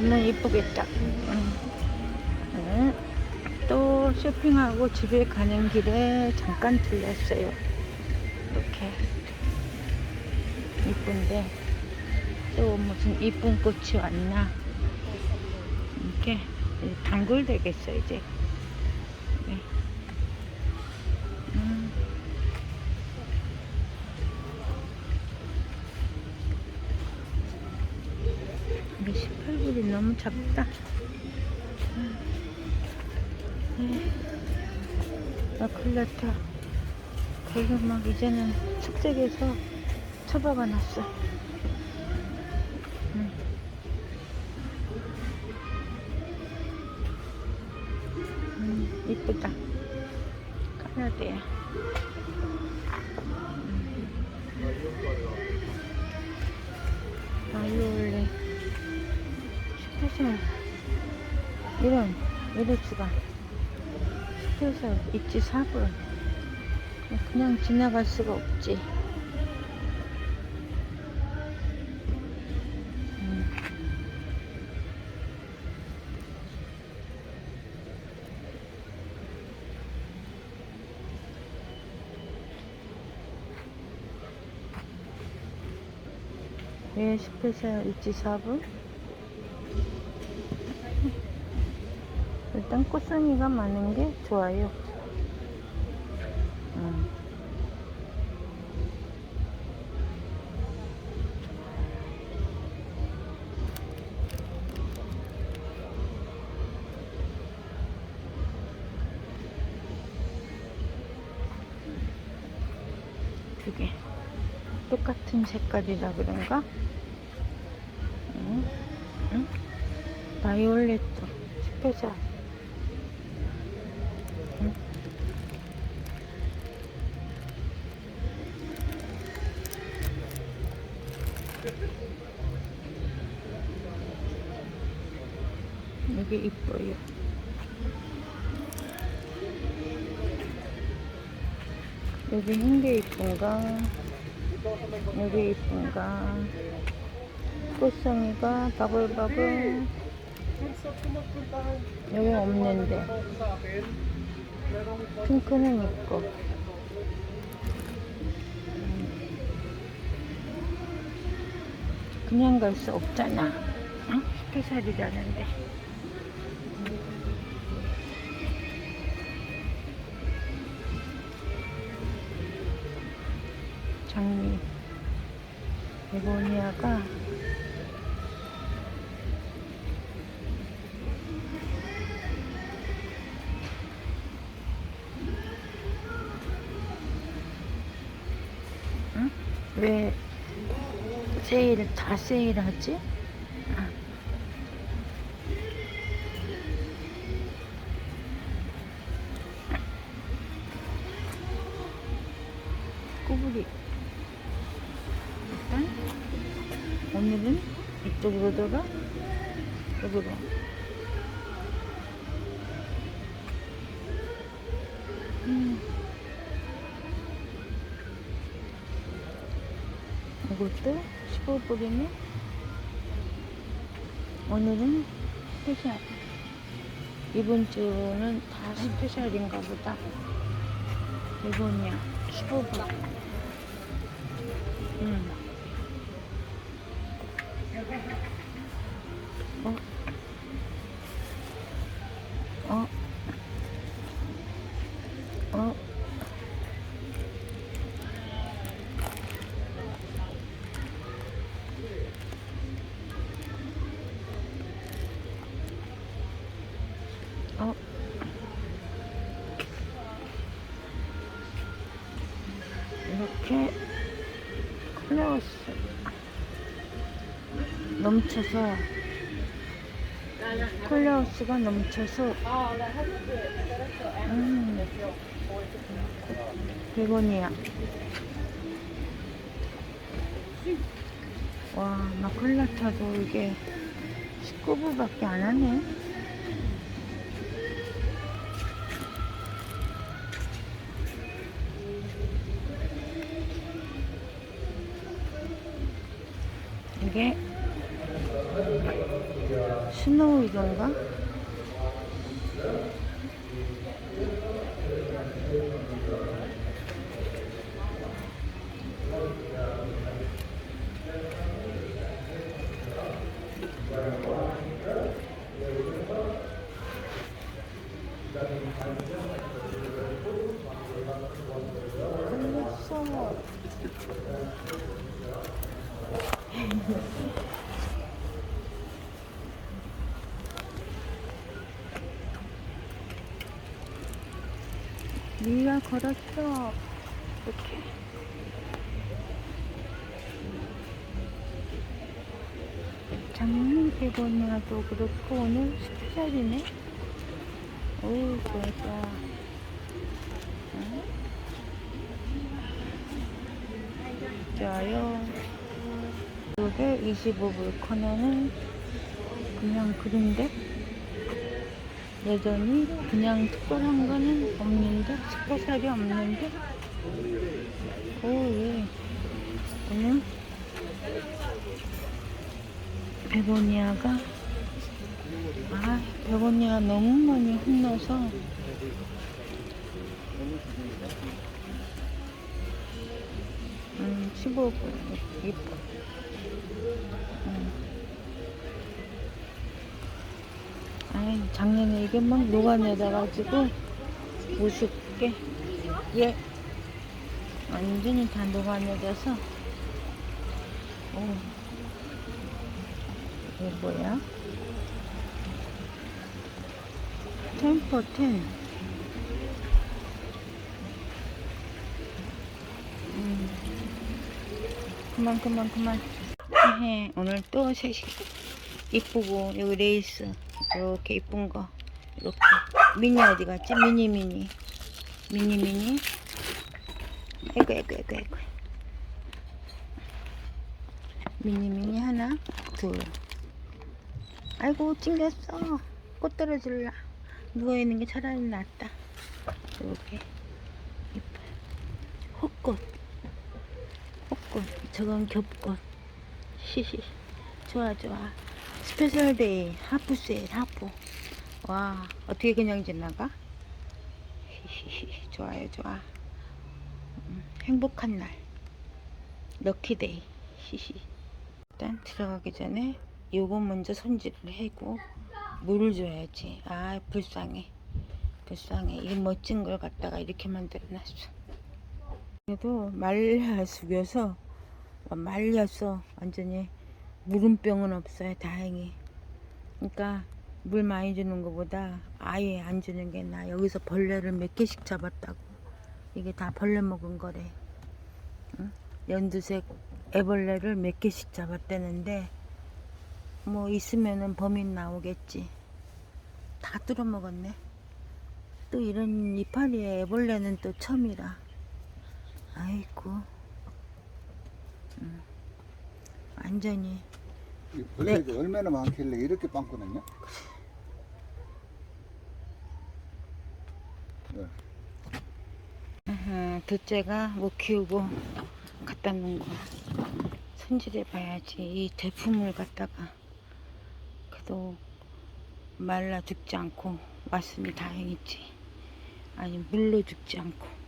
보면 이쁘겠다. 음. 네. 또 쇼핑하고 집에 가는 길에 잠깐 들렸어요. 이렇게 이쁜데 또 무슨 이쁜 꽃이 왔나? 이렇게 단골 되겠어 이제. 아, 큰일 났다. 거기 막 이제는 축제에서 처박아 놨어. 응. 음, 이쁘다. 이런, 수가. 스페셜 있지, 4분. 그냥 지나갈 수가 없지. 음. 왜 스페셜 있지, 4분? 일단 꽃송이가 많은 게 좋아요. 음. 그게 똑같은 색깔이라 그런가? 응? 응? 바이올렛 스페셜 여기 이뻐요. 여기 흰게 이쁜가? 여기 이쁜가? 꽃송이가 바글바글. 여기 없는데. 핑크는 있고. 그냥 갈 수 없잖아. 응? 스페셜이라는데. 장미. 베고니아가 응? 왜 세일 다 세일하지? 아. 꼬부리 일단 오늘은 이쪽으로 돌아 여기로 음. 이것도 15불이네 오늘은 스페셜. 이번 주는 다 스페셜인가 보다. 이번이야. 15불 음. 클라우스 넘쳐서 콜라우스가 넘쳐서 음, 100원이야. 와 마콜라 타도 이게 19부밖에 안 하네 이게 스노우 이건가? 끝났어. 네가 걸었어. 이렇게. 장미 베고니아도 그렇고 오늘 스페셜이네. 오, 좋아, 좋아. 응? 좋아요. 이게 25불 코너는 그냥 그런데? 여전히 그냥 특별한 거는 없는데? 스페셜이 없는데? 오예 오늘 베고니아가 아 베고니아 너무 많이 혼나서 음 15불 이뻐. 음. 아이 작년에 이게 막 녹아내려가지고 우습게. 예. 완전히 다 녹아내려서. 오. 이게 뭐야? 템퍼 텐 음. 그만 그만 그만 헤헤 오늘 또 셋이 이쁘고 여기 레이스 이렇게 이쁜 거. 이렇게. 미니 어디 갔지? 미니 미니. 미니 미니. 아이고 아이고 아이고 아이고. 미니 미니 하나 둘. 아이고 찡겼어. 꽃 떨어질라. 누워있는 게 차라리 낫다. 이렇게. 이뻐요. 헛꽃. 헛꽃. 저건 겹꽃 좋아 좋아. 스페셜 데이 하프 세일 하프. 와 어떻게 그냥 지나가? 좋아요 좋아. 음, 행복한 날. 럭키 데이. 히히 일단 들어가기 전에 요거 먼저 손질을 해고 물을 줘야지. 아 불쌍해. 불쌍해. 이 멋진 걸 갖다가 이렇게 만들어 놨어. 그래도 말려 숙여서 말려서 완전히 물음병은 없어요 다행히. 그러니까 물 많이 주는 것보다 아예 안 주는 게 나 여기서 벌레를 몇 개씩 잡았다고. 이게 다 벌레 먹은 거래. 응? 연두색 애벌레를 몇 개씩 잡았다는데 뭐 있으면은 범인 나오겠지. 다 뚫어 먹었네. 또 이런 이파리에 애벌레는 또 처음이라. 아이고 음. 완전히 이 벌레가 얼마나 많길래 이렇게 빵꾸났냐? 네. 아하, 둘째가 못 키우고 갖다 놓은 거 손질해 봐야지 이 제품을 갖다가 그래도 말라 죽지 않고 왔으니 다행이지 아니 물로 죽지 않고 어,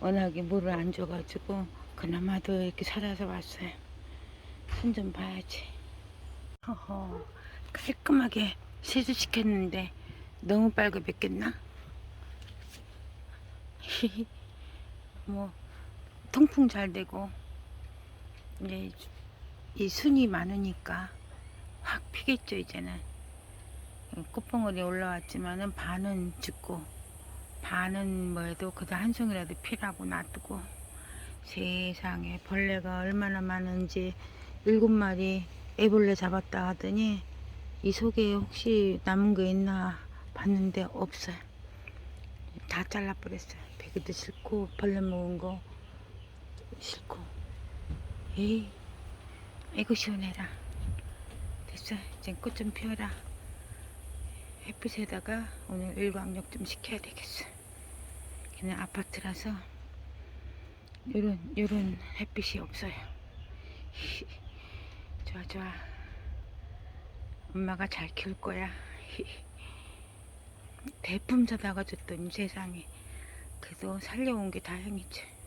워낙에 물을 안 줘가지고 그나마도 이렇게 살아서 왔어요. 손 좀 봐야지. 허허 깔끔하게 세수시켰는데 너무 빨개졌겠나? 뭐 통풍 잘 되고 이제 이 순이 많으니까 확 피겠죠 이제는. 꽃봉오리 올라왔지만은 반은 죽고 반은 뭐해도 그다 한 송이라도 피라고 놔두고 세상에 벌레가 얼마나 많은지 일곱 마리 애벌레 잡았다 하더니 이 속에 혹시 남은 거 있나 봤는데 없어요. 다 잘라버렸어요. 배기도 싫고 벌레 먹은 거 싫고. 에이 아이고 시원해라. 됐어 이제 꽃 좀 피워라 햇빛에다가 오늘 일광욕 좀 시켜야 되겠어. 그냥 아파트라서 요런 요런 햇빛이 없어요. 좋아 좋아. 엄마가 잘 키울 거야. 대품 사다가 줬더니 세상에. 그래도 살려온 게 다행이지